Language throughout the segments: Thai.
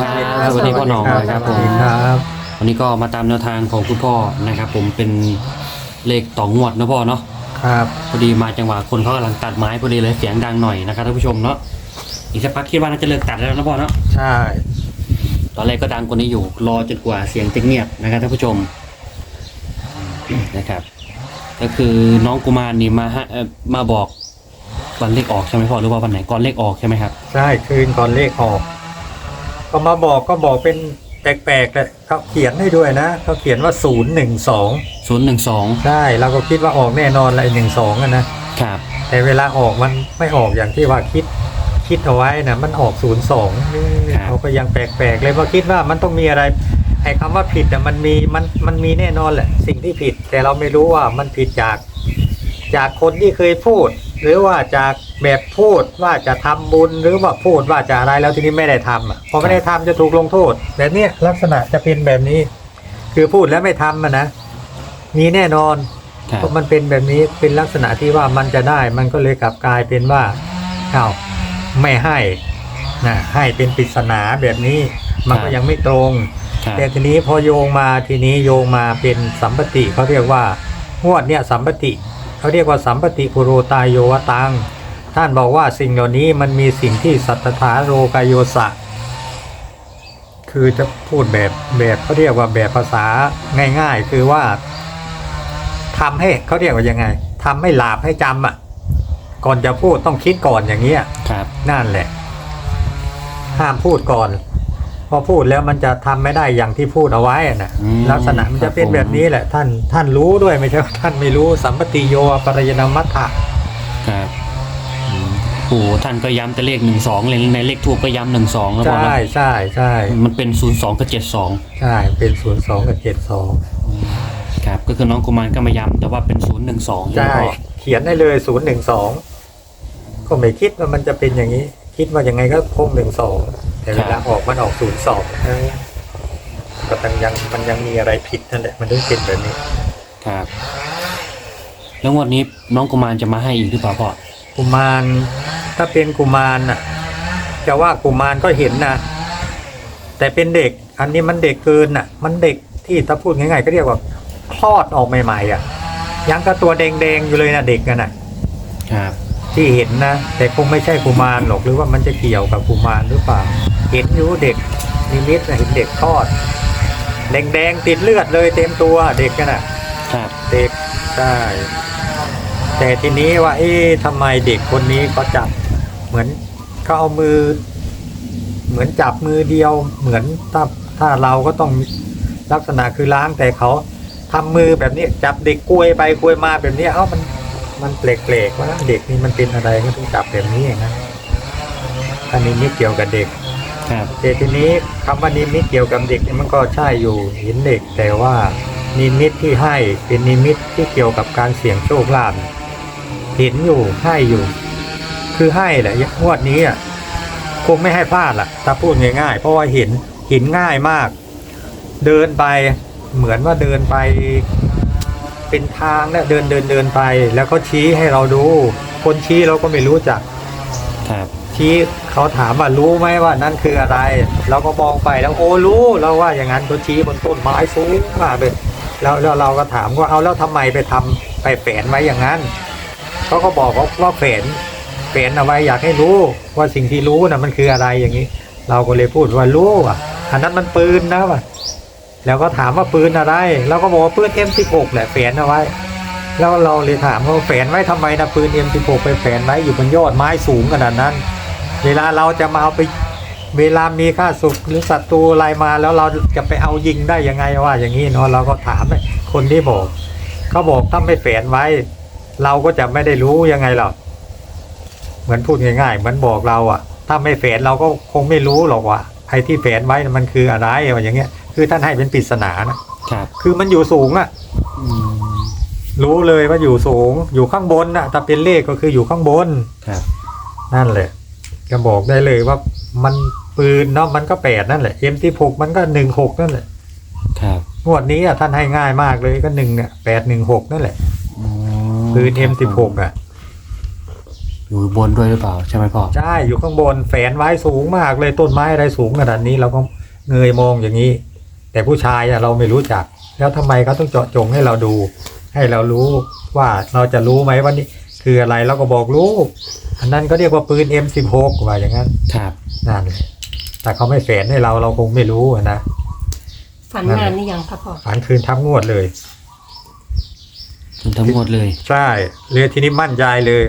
ครับ สวัสดีพ่อหนองนะครับสผวัสมดีครับวันนี้ก็มาตามแนวทางของคุณพ่อนะครับ ผมเป็นเลขต่องวดนะพ่อเนาะครับพอดีมาจังหวะคนเขากำลังตัดไม้พอดีเลยเสียงดังหน่อยนะครับท่านผู้ชมเนาะอีกสักพักคิดว่าน่าจะเลิกตัดแล้วนะพ่อเนาะใช่ ตอนแรกก็ดังกว่านี้อยู่รอจนกว่าเสียงจะเงียบนะครับท่านผู้ชมนะครับ ก็คือน้องกุมารนี่มาฮะเอ่อมาบอกวันเลขออกใช่ไหมพ่อหรือว่าวันไหนก่อนเลขออกใช่ไหมครับ ใช่คืนก่อนเลขออก ก็มาบอกก็บอกเป็นแปลกๆเลยเขาเขียนให้ด้วยนะเขาเขียนว่าศูนย์หนึ่งสองศูนย์หนึ่งสองใช่เราก็คิดว่าออกแน่นอนเลยหนึ่งสองนะครับ แต่เวลาออกมันไม่ออกอย่างที่ว่าคิดคิดเอาไว้นะมันออกศูนย์สองเขาก็ยังแปลกๆเลยเพราะคิดว่ามันต้องมีอะไรไอ้คำว่าผิดน่ะมันมีมันมันมีแน่นอนแหละ สิ่งที่ผิด แต่เราไม่รู้ว่ามันผิดจาก จากคนที่เคยพูด หรือว่าจากแบบพูดว่าจะทำบุญหรือว่าพูดว่าจะอะไรแล้วทีนี้ไม่ได้ทำอะพอไม่ได้ทำจะถูกลงโทษแบบเนี้ยลักษณะจะเป็นแบบนี้ คือพูดแล้วไม่ทำมันนะมีแน่นอนครับเพราะมันเป็นแบบนี้เป็นลักษณะที่ว่ามันจะได้ มันก็เลยกลับกลายเป็นว่าเอ้าไม่ให้นะให้เป็นปริศนาแบบนี้ มันก็ยังไม่ตรงครับแต่ทีนี้พอโยงมาทีนี้โยงมาเป็นสัมปติเขาเรียกว่างวดเนี่ยสัมปติ เขาเรียกว่าสัมปติปุโรตายโยวตัง ท่านบอกว่าสิ่งเหล่านี้มันมีสิ่งที่สัตถาโรกายโยสะ คือจะพูดแบบแบบเขาเรียกว่าแบบภาษาง่าย ๆ คือว่าทำให้เขาเรียกว่ายังไงทำให้หลาบให้จำอะ ก่อนจะพูดต้องคิดก่อนอย่างเงี้ยครับ นั่นแหละ ห้ามพูดก่อน พอพูดแล้วมันจะทำไม่ได้อย่างที่พูดเอาไว้อะนะอืมลักษณะมันครัจะบเป็นผม แบบนี้แหละ ท่านท่านรู้ด้วยไม่ใช่ว่าท่านไม่รู้สัมปติโยปรยนามัตถะครับอืมโอ้โหท่านก็ย้ำแต่เลขหนึ่งสองเลยในเลขทูบก็ย้ำหนึ่งสองแล้วพ่อใช่เนาะใช่ใช่มันเป็นศูนย์สองกับเจ็ดสองใช่เป็นศูนย์สองกับเจ็ดสองครับ ก็คือน้องกุมารก็มาย้ำแต่ว่าเป็นศูนย์หนึ่งสองใช่เขียนได้เลยศูนย์หนึ่งสองก็ไม่คิดว่ามันจะเป็นอย่างนี้ คิดว่ายังไงก็คงหนึ่งสองแต่เวลาออกมันออกศูนย์สองก็ยังยังมันยังมีอะไรผิดนั่นแหละมันถึงเป็นแบบนี้ ครับ แล้วงวดนี้น้องกุมารจะมาให้อีกหรือเปล่าพ่อกุมารถ้าเป็นกุมารน่ะ จะว่ากุมารก็เห็นนะแต่เป็นเด็ก อันนี้มันเด็กเกินน่ะ มันเด็กที่ถ้าพูดง่ายๆก็เรียกว่าคลอดออกใหม่ๆอะ ยังกับตัวแดงๆอยู่เลยนะเด็กกันน่ะ ครับ ที่เห็นนะ แต่คงไม่ใช่กุมารหรอกหรือว่ามันจะเกี่ยวกับกุมารหรือเปล่า เห็นอยู่เด็กนิมิตนะเห็นเด็กคลอดแดงๆติดเลือดเลยเต็มตัวเด็กกันน่ะครับเด็กใช่แต่ทีนี้ว่า เอ๊ะทำไมเด็กคนนี้เขาจับเหมือนเขาเอามือ เหมือนจับมือเดียว เหมือนถ้าถ้าเราก็ต้องลักษณะคือล้างแต่เขาทำมือแบบนี้จับเด็กกลวยไปกลวยมาแบบนี้เอ้ามัน มันแปลกๆว่าเด็กนี่มันเป็นอะไรก็ต้องจับแบบนี้อย่างนั้นอันนี้ไม่เกี่ยวกับเด็กครับแต่ทีนี้คำว่านิมิตเกี่ยวกับเด็กเนี่ยมันก็ใช่อยู่เห็นเด็ก แต่ว่านิมิตที่ให้เป็นนิมิตที่เกี่ยวกับการเสี่ยงโชคลาภเห็นอยู่ให้อยู่ คือให้แหละงวดนี้อะคงไม่ให้พลาดล่ะ ถ้าพูดง่ายๆ เพราะว่าเห็นเห็นง่ายมาก เดินไปเหมือนว่าเดินไป เป็นทางเนี่ยเดินเดินเดินไป แล้วเขาชี้ให้เราดู คนชี้เราก็ไม่รู้จักครับชี้เขาถามว่ารู้ไหมว่านั่นคืออะไร เราก็มองไปแล้วโอ้รู้เราว่าอย่างนั้นเขาชี้บนต้นไม้สูงมากเลยแล้วแล้วเราก็ถามว่าเอาแล้วทำไมไปทำไปแฝนไว้อย่างนั้นเขาก็บอกว่าว่าแฝนแฝนเอาไว้อยากให้รู้ว่าสิ่งที่รู้น่ะมันคืออะไรอย่างนี้ เราก็เลยพูดว่ารู้อะอันนั้นมันปืนนะว่ะ แล้วก็ถามว่าปืนอะไร เราก็บอกว่าปืน M16 แหละแฝนเอาไว้ แล้วเราเลยถามว่าแฝนไว้ทำไมนะปืน M16 ไปแฝนไว้อยู่บนยอดไม้สูงขนาดนั้น เวลาเราจะมาเอาไปเวลามีค่าศึกหรือศัตรูอะไรมาแล้วเราจะไปเอายิงได้ยังไงว่า อย่างนี้เนาะเราก็ถามคนที่บอกเขาบอกถ้าไม่แฝนไว้ เราก็จะไม่ได้รู้ยังไงหรอกเหมือนพูดง่ายๆเหมือนบอกเราอะถ้าไม่แฝนเราก็คงไม่รู้หรอกว่าไอ้ที่แฝนไว้มันคืออะไรอย่างเงี้ย คือท่านให้เป็นปริศนานะครับคือมันอยู่สูงอะอืมรู้เลยว่าอยู่สูง อยู่ข้างบนน่ะถ้าเป็นเลขก็คืออยู่ข้างบนครับ นั่นแหละ ก็บอกได้เลยว่ามันปืนเนาะมันก็แปดนั่นแหละเอ็มที่หกมันก็หนึ่งหกนั่นแหละ ครับงวดนี้อะท่านให้ง่ายมากเลยก็หนึ่งเนี่ยแปดหนึ่งหกนั่นแหละอ๋อปืนเอ็มคสิรับหกอะปือยู่บนด้วยหรือเปล่าใช่ไหมพ่อใช่อยู่ข้างบนแฝนไว้สูงมากเลยต้นไม้อะไรสูงขนาดนี้เราก็เงยมองอย่างนี้ แต่ผู้ชายอะเราไม่รู้จัก แล้วทำไมเขาต้องเจาะจงให้เราดู ให้เรารู้ว่าเราจะรู้ไหมว่านี่คืออะไรเราก็บอกรู้ อันนั้นก็เรียกว่าปืน M16 ว่าอย่างนั้น ครับนั่นแหละแต่เขาไม่แฝนให้เราเราคงไม่รู้อะนะฝันนานนี่ยังครับพ่อฝันคืนทับงวดเลยจนทั้งหมดเลย ใช่เลยทีนี้มั่นใจเลย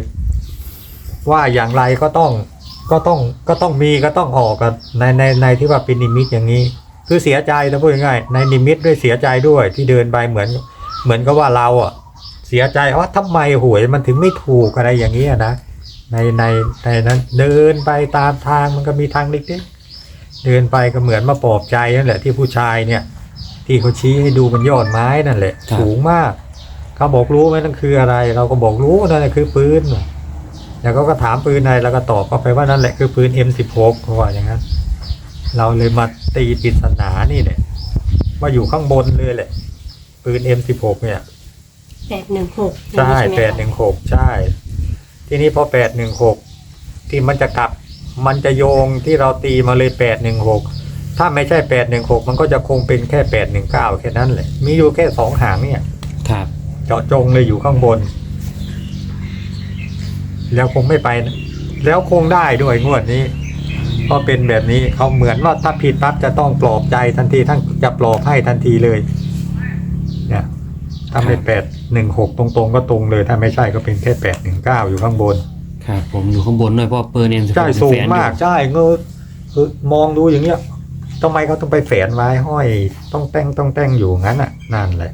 ว่าอย่างไรก็ต้องก็ต้องก็ต้องมีก็ต้องออกกันในในในที่ว่าเป็นนิมิตอย่างนี้ คือเสียใจนะพูดง่ายๆในนิมิตด้วยเสียใจด้วยที่เดินไปเหมือน เหมือนกับว่าเราอะ เสียใจว่าทำไมหวยมันถึงไม่ถูกอะไรอย่างนี้ยนะในในในนั้นเดินไปตามทางมันก็มีทางเล็กๆเดินไปก็เหมือนมาปลอบใจนั่นแหละที่ผู้ชายเนี่ย ที่เขาชี้ให้ดูมันยอดไม้นั่นแหละ ครับ สูงมาก เขาบอกรู้ไหมนั่นคืออะไร เราก็บอกรู้นั่นแหละคือปืนแล้วเขาก็ถามปืนอะไรเราก็ตอบเขาไปว่านั่นแหละคือปืน M16 เขาว่าอย่างนั้น เราเลยมาตีปริศนานี่แหละว่าอยู่ข้างบนเลยแหละ ปืน M16 เนี่ยแปดหนึ่งหกใช่แปดหนึ่งหกใช่ ทีนี้พอแปดหนึ่งหกที่มันจะกลับ มันจะโยงที่เราตีมาเลยแปดหนึ่งหกถ้าไม่ใช่แปดหนึ่งหกมันก็จะคงเป็นแค่แปดหนึ่งเก้าแค่นั้นแหละมีอยู่แค่สองหางเนี่ย ครับ เจาะจงเลยอยู่ข้างบน แล้วคงไม่ไปนะแล้วคงได้ด้วยงวดนี้ เพราะเป็นแบบนี้เขาเหมือนว่าถ้าผิดปั๊บจะต้องปลอบใจทันทีท่านจะปลอบให้ทันทีเลยเนี่ยถ้าไม่แปดหนึ่งหกตรงๆ ก็ตรงเลย ถ้าไม่ใช่ก็เป็นแค่แปดหนึ่งเก้าอยู่ข้างบนครับผมอยู่ข้างบนด้วยเพราะปืนเอ็นสิบใช่สูงมากใช่เงยเออมองดูอย่างเงี้ยทำไมเขาต้องไปแฝนไว้ห้อยต้องแต่งต้องแต่งอยู่งั้นอะนั่นแหละ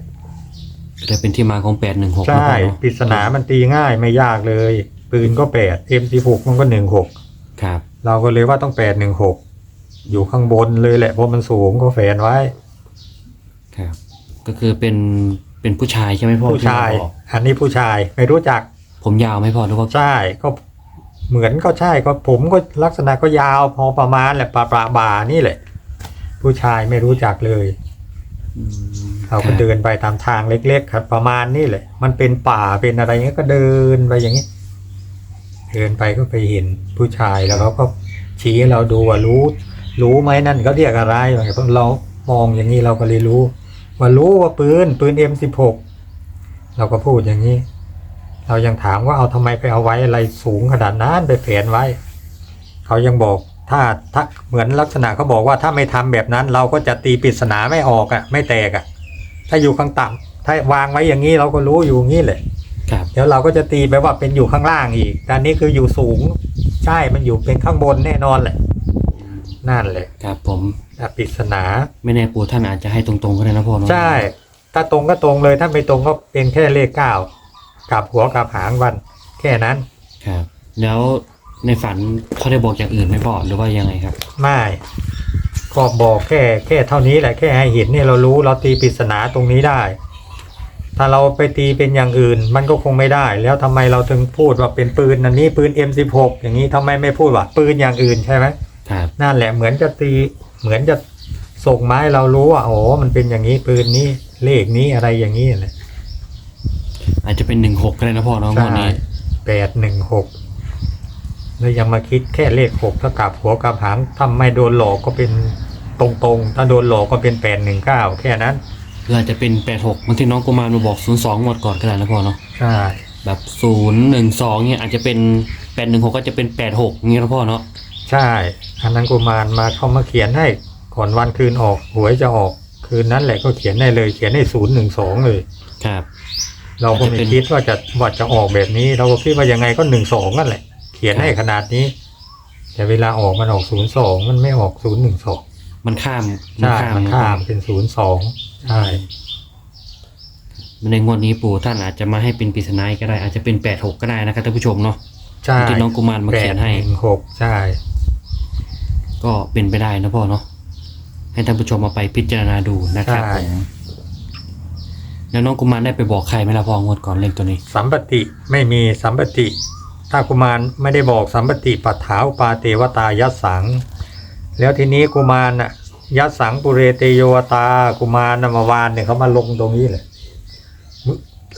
จะเป็นที่มาของแปดหนึ่งหกใช่ปริศนามันตีง่ายไม่ยากเลย ปืนก็แปด M16 มันก็หนึ่งหกครับ เราก็เลยว่าต้องแปดหนึ่งหกอยู่ข้างบนเลยแหละเพราะมันสูงก็แฝนไว้ ครับ ก็คือเป็นเป็นผู้ชายใช่ไหมพ่อผู้ชาย ที่มบอกอันนี้ผู้ชายไม่รู้จักผมยาวไหมพ่อหรือว่าใช่ก็เหมือนก็ใช่ก็ผมก็ลักษณะก็ยาวพอประมาณแหละปลาปลาบานี่แหละ ผู้ชายไม่รู้จักเลยอืมเราก็เดินไปตามทางเล็ก ๆ ครับ ประมาณนี้แหละ มันเป็นป่าเป็นอะไรเงี้ยก็เดินไปอย่างนี้ เดินไปก็ไปเห็นผู้ชายแล้วเขาก็ชี้เราดูว่ารู้ รู้ไหมนั่นเขาเรียกอะไรเพราะเรามองอย่างนี้เราก็เลยรู้ ว่ารู้ว่าปืนปืน M16 เราก็พูดอย่างนี้ เรายังถามว่าเอาทำไมไปเอาไว้อะไรสูงขนาดนั้นไปแฝนไว้ เขายังบอกถ้าถ้าเหมือนลักษณะเขาบอกว่าถ้าไม่ทำแบบนั้น เราก็จะตีปริศนาไม่ออกอะ่ะ ไม่แตกอะ่ะ ถ้าอยู่ข้างต่ำถ้าวางไว้อย่างนี้เราก็รู้อยู่อย่างนี้แหละ ครับเดี๋ยวเราก็จะตีไปว่าเป็นอยู่ข้างล่างอีกแต่อันนี้คืออยู่สูง ใช่มันอยู่เป็นข้างบนแน่นอนแหละ นั่นแหละครับผมอะปริศนา ไม่แน่ปู่ท่านอาจจะให้ตรงๆก็ได้นะพ่อเนาะใช่ ถ้าตรงก็ตรงเลย ถ้าไม่ตรงก็เป็นแค่เลขเก้ากลับหัวกลับหางวัน แค่นั้น ครับ แล้วในฝันเขาได้บอกอย่างอื่นไหมพ่อหรือว่ายังไงครับ ไม่ก็บอกแค่แค่เท่านี้แหละแค่ให้เห็นเนี่ยเรารู้เราตีปริศนาตรงนี้ได้ ถ้าเราไปตีเป็นอย่างอื่น มันก็คงไม่ได้ แล้วทำไมเราถึงพูดว่าเป็นปืนอันนี้ปืน M16 อย่างนี้ทำไมไม่พูดว่าปืนอย่างอื่นใช่ไหมครับนั่นแหละเหมือนจะตีเหมือนจะส่งไมาให้เรารู้ว่าโอ้มันเป็นอย่างนี้ปืนนี้เลขนี้อะไรอย่างนี้แหละอาจจะเป็นหนึ่งหกก็ได้นะพ่อเนาะงวดนี้แปดหนึ่งหกแล้วยังมาคิดแค่เลขหกถ้ากลับหัวกลับหางถ้าไม่โดนหลอกก็เป็นตรงๆ ถ้าโดนหลอกก็เป็นแปดหนึ่งเก้าแค่นั้น หรืออาจจะเป็นแปดหกบางทีน้องกุมารมาบอกศูนย์สองหมดก่อนก็ได้นะพ่อเนาะใช่แบบศูนย์หนึ่งสองเนี่ยอาจจะเป็นแปดหนึ่งหกก็จะเป็นแปดหกเงี้ยนะพ่อเนาะใช่อันนั้นกุมารมาเขามาเขียนให้ก่อนวันคืนออกหวยจะออกคืนนั้นแหละก็เขียนได้เลยเขียนให้ศูนย์หนึ่งสองเลยครับ เราก็ไม่คิดว่าจะว่าจะออกแบบนี้ เราก็คิดว่ายังไงก็หนึ่งสองนั่นแหละ เขียนให้ขนาดนี้ แต่เวลาออกมันออกศูนย์สองมันไม่ออกศูนย์หนึ่งสอง มันข้ามใช่มันข้ามเป็นศูนย์สองใช่ ในงวดนี้ปู่ท่านอาจจะมาให้เป็นปริศนาก็ได้ อาจจะเป็นแปดหกก็ได้นะครับท่านผู้ชมเนาะ ใช่ที่น้องกุมารมาเขียนให้ แปดหนึ่งหกใช่ ก็เป็นไปได้นะพ่อเนาะให้ท่านผู้ชมมาไปพิจารณาดูนะครับผมแล้วน้องกุมารได้ไปบอกใครไหมล่ะพ่องวดก่อนเลขตัวนี้ สัมปติไม่มีสัมปติ ถ้ากุมารไม่ได้บอกสัมปติปัฏฐาวปาเตวตายัสสัง แล้วทีนี้กุมารน่ะยัสสังปุเรเตโยวตา กุมารน่ะเมื่อวานเนี่ยเขามาลงตรงนี้เลย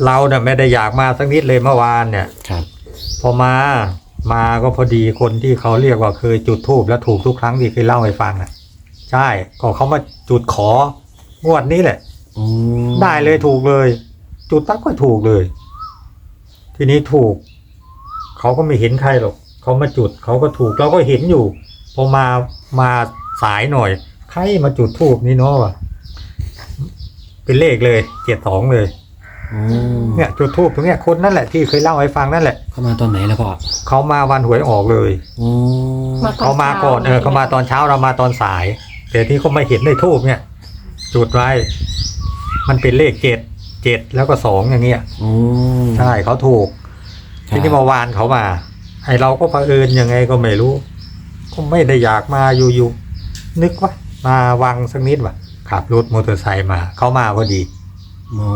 เราเนี่ยไม่ได้อยากมาสักนิดเลยเมื่อวานเนี่ยครับ พอมามาก็พอดีคนที่เขาเรียกว่าเคยจุดทูบแล้วถูกทุกครั้งที่เคยเล่าให้ฟังอะ ใช่ก็เขามาจุดของวดนี้แหละอ๋อได้เลยถูกเลย จุดปั๊บก็ถูกเลย ทีนี้ถูก เขาก็ไม่เห็นใครหรอกเขามาจุดเขาก็ถูกเราก็เห็นอยู่ พอมามาสายหน่อย ใครมาจุดทูบนี่เนาะวะเป็นเลขเลยเจ็ดสองเลยอ๋อเนี่ยจุดทูบตรงเนี้ยคนนั่นแหละที่เคยเล่าให้ฟังนั่นแหละเข้ามาตอนไหนแล้วพ่อเขามาวันหวยออกเลย อ๋อเขามาก่อนเออเขามาตอนเช้าเรามาตอนสายแต่ที่เขาไม่เห็นในทูบเนี่ย จุดไว้มันเป็นเลขเจ็ดเจ็ดแล้วก็สองอย่างเงี้ยอ๋อใช่เขาถูก ทีนี้เมื่อวานเขามาไอเราก็เผอิญยังไงก็ไม่รู้ ก็ไม่ได้อยากมาอยู่ๆนึกว่า มาวังสักนิดว่ะขับรถมอเตอร์ไซค์มา เขามาพอดี อ๋อ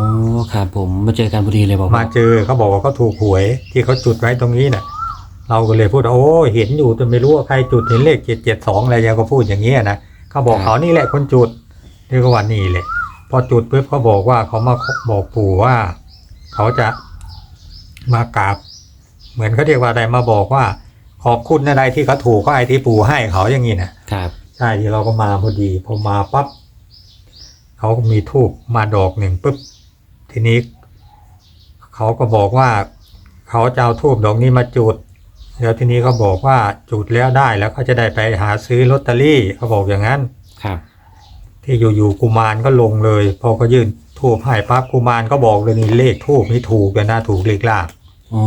ครับผมมาเจอกันพอดีเลยบอกมาเจอเขาบอกว่าเขาถูกหวย ที่เขาจุดไว้ตรงนี้น่ะ เราก็เลยพูดว่าโอ้เห็นอยู่แต่ไม่รู้ว่าใครจุดเห็นเลขเจ็ดเจ็ดสองอะไรยังก็พูดอย่างเงี้ยนะเขาบอกเขานี่แหละคนจุดนี่ก็วันนี้เลยพอจุดปุ๊บเขาบอกว่าเขามาบอกปู่ว่า เขาจะมากราบ เหมือนเขาเรียกว่าอะไรมาบอกว่า ขอบคุณอะไรที่เขาถูกก็ไอที่ปู่ให้เขาอย่างนี้นะครับ ใช่ที่เราก็มาพอดีพอมาปั๊บเขาก็มีทูบมาดอกหนึ่งปุ๊บทีนี้เขาก็บอกว่าเขาจะเอาทูบดอกนี้มาจุด แล้วทีนี้เขาบอกว่าจุดแล้วได้แล้วเขาจะได้ไปหาซื้อลอตเตอรี่เขาบอกอย่างนั้นครับ ที่อยู่ๆกุมารก็ลงเลย พอเขายื่นทูบให้ปั๊บกุมารก็บอกเลยนี่เลขทูบนี่ถูกกันนะถูกเลขลากอ๋อ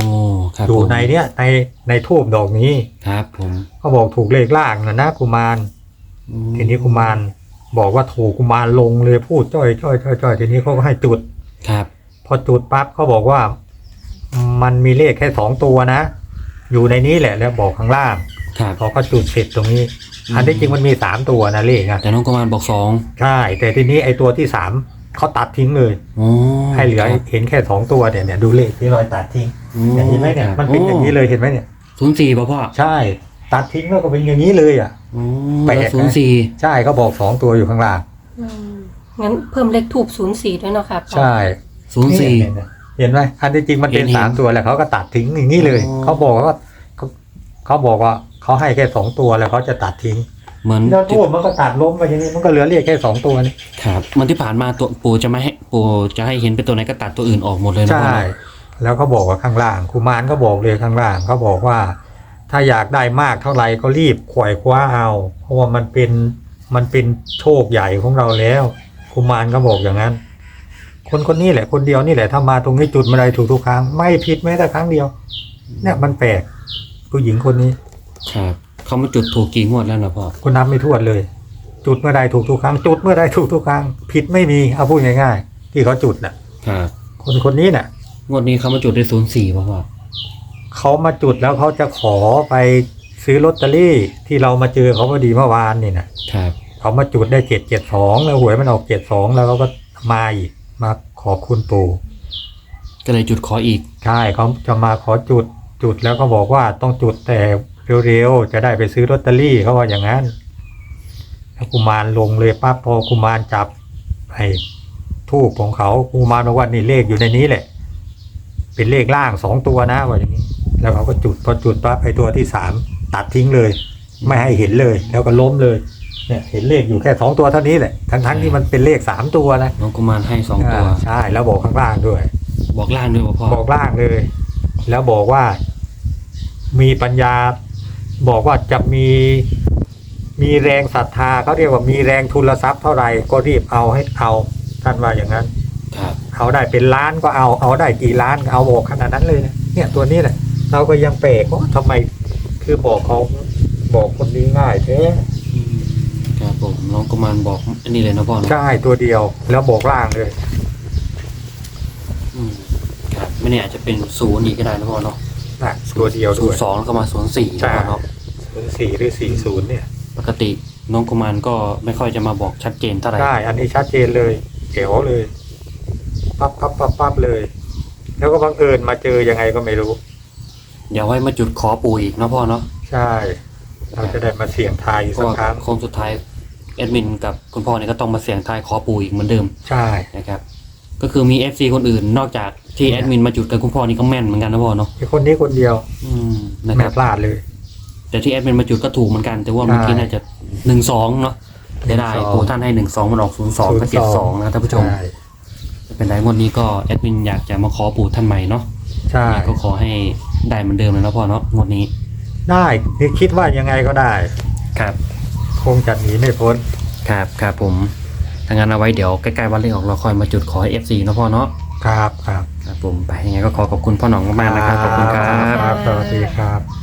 ครับอยู่ผมในเนี้ยในในทูบดอกนี้ครับผมเขาบอกถูกเลขล่างนะนะกุมารอืมทีนี้กุมารบอกว่าถูกกุมารลงเลยพูดจ้อยจ้อยจ้อยจ้อยทีนี้เขาก็ให้จุด ครับพอจุดปั๊บเขาบอกว่า มันมีเลขแค่สองตัวนะ อยู่ในนี้แหละแล้วบอกข้างล่างครับ พอเขาจุดเสร็จตรงนี้ อืม อันที่จริงมันมีสามตัวนะเลขอะแต่น้องกุมารบอกสองใช่แต่ทีนี้ไอ้ตัวที่สาม เขาตัดทิ้งเลย อ๋อให้เหลือเห็นแค่สองตัวเนี่ยเนี่ยดูเลขที่รอยตัดทิ้งอ๋อเนี่ยเห็นไหมเนี่ยมันเป็นอย่างนี้เลยเห็นไหมเนี่ย ศูนย์สี่ป่ะพ่อใช่ ตัดทิ้งแล้วก็เป็นอย่างนี้เลยอะ อ๋อแปลกนะศูนย์สี่ใช่เขาบอกสองตัวอยู่ข้างล่าง อืมงั้นเพิ่มเลขทูบศูนย์สี่ด้วยเนาะครับใช่ศูนย์สี่ เนี่ยเห็นไหมอันที่จริงมันเป็นเห็นสามตัวแล้วเขาก็ตัดทิ้งอย่างนี้เลยอ๋อเขาบอกว่าเขาเขาบอกว่าเขาให้แค่สองตัวแล้วเขาจะตัดทิ้ง เหมือนแล้วทูบมันก็ตัดล้มไปอย่างนี้มันก็เหลือเลขแค่สองตัวนี่ครับเหมันที่ผ่านมาตัวปู่จะไม่ให้ปู่จะให้เห็นเป็นตัวไหนก็ตัดตัวอื่นออกหมดเลยนะใช่พ่อเนอะแล้วเขาบอกว่าข้างล่างคุมารก็บอกเลยข้างล่างเขาบอกว่า ถ้าอยากได้มากเท่าไหร่ก็รีบขวายคว้าเอา เพราะว่ามันเป็นมันเป็นโชคใหญ่ของเราแล้วคุมารก็บอกอย่างนั้น คนคนนี้แหละ คนเดียวนี่แหละถ้ามาตรงนี้จุดมาได้ถูกทุกครั้งไม่ผิดแม้แต่ครั้งเดียว เนี่ยมันแปลกผู้หญิงคนนี้ ครับ เขามาจุดถูกกี่งวดแล้วนะพ่อคนนับไม่ถ้วนเลย จุดเมื่อใดถูกทุกครั้ง จุดเมื่อใดถูกทุกครั้ง ผิดไม่มีเอาพูดง่ายๆที่เขาจุดน่ะ ครับคนคนนี้น่ะ งวดนี้เขามาจุดได้ศูนย์สี่ป่ะพ่อเขามาจุดแล้วเขาจะขอไปซื้อลอตเตอรี่ที่เรามาเจอเขาพอดีเมื่อวานนี่นะครับเขามาจุดได้เจ็ดเจ็ดสองแล้วหวยมันออกเจ็ดสองแล้วเขาก็มาอีกมาขอบคุณปู่ก็เลยจุดขออีก ใช่เขาจะมาขอจุดจุดแล้วก็บอกว่าต้องจุดแต่ เร็วๆจะได้ไปซื้อลอตเตอรี่เขาว่าอย่างนั้นแล้วกุมารลงเลยปั๊บพอกุมารจับไอ้ทูบของเขากุมารบอกว่านี่เลขอยู่ในนี้แหละ เป็นเลขล่างสองตัวนะว่าอย่างนี้ แล้วเขาก็จุดพอจุดปั๊บไอ้ตัวที่สามตัดทิ้งเลย ไม่ให้เห็นเลย แล้วก็ล้มเลยเนี่ยเห็นเลขอยู่แค่สองตัวเท่านี้แหละทั้งๆที่มันเป็นเลขสามตัวนะน้องกุมารให้สองตัวอ่าใช่ แล้วบอกข้างล่างด้วย บอกล่างด้วยป่ะพ่อบอกล่างเลย แล้วบอกว่า มีปัญญา บอกว่าจะมีมีแรงศรัทธาเขาเรียกว่ามีแรงทุนทรัพย์เท่าไหร่ก็รีบเอาให้เอาท่านว่าอย่างนั้นครับเอาได้เป็นล้านก็เอาเอาได้กี่ล้านก็เอาบอกขนาดนั้นเลยนะเนี่ยตัวนี้แหละเราก็ยังแปลกว่าทำไมคือบอกเขาบอกคนนี้ง่ายแท้อืมครับผมน้องกุมารบอกอันนี้เลยนะพ่อเนอะใช่ตัวเดียวแล้วบอกล่างเลย อืมครับไม่แน่อาจจะเป็นศูนย์อีกก็ได้นะพ่อเนาะ นะตัวเดียวศูด้นวย ย์สองแล้วก็มาศูนย์สี่ใช่นะพ่อเนาะศูนย์สี่หรือสี่ศูนย์เนี่ย ปกติน้องกุมารก็ไม่ค่อยจะมาบอกชัดเจนเท่าไหร่ใช่อันนี้ชัดเจนเลยเขียวเลย ปั๊บปั๊บปั๊บปั๊บเลย แล้วก็บังเอิญมาเจอยังไงก็ไม่รู้ เดี๋ยวไว้มาจุดขอปู่อีกนะพ่อเนาะใช่ เราจะได้มาเสี่ยงทายอีกเพสัราะกว่าครั้ง โค้งสุดท้ายแอดมินกับคุณพ่อเนี่ยก็ต้องมาเสี่ยงทายขอปู่อีกเหมือนเดิมใช่ นะครับ ก็คือมี FC คนอื่นนอกจาก ที่แอดมินมาจุดกับคุณพ่อนี่ก็แม่นเหมือนกันนะพ่อเนาะมีคนนี้คนเดียวอืมนะคไม่รับพลาดเลย แต่ที่แอดมินมาจุดก็ถูกเหมือนกัน แต่ว่าเมื่อกี้ใช่น่าจะหนึ่งสองเนาะจะได้12โอ้ท่านให้หนึ่งสองมันออกศูนย์สองก็เจ็ดสองนะท่านผู้ชม ใช่ไม่เป็นไรงวดนี้ก็แอดมินอยากจะมาขอปู่ท่านใหม่เนาะใช่ก็ขอให้ได้เหมือนเดิมเลยนะพ่อเนาะงวดนี้ได้คือคิดว่ายังไงก็ได้ ครับคงจะหนีไม่พ้น ครับครับผมถ้างั้นเอาไว้เดี๋ยวใกล้ๆวันเลขออกเราคอยมาจุดขอให้เอฟซีนะพ่อเนาะ ครับครับ ครับผมไปยังไงก็ขอขอบคุณพ่อหนองมากๆนะครับขอบคุณครับ ครับสวัสดีครับ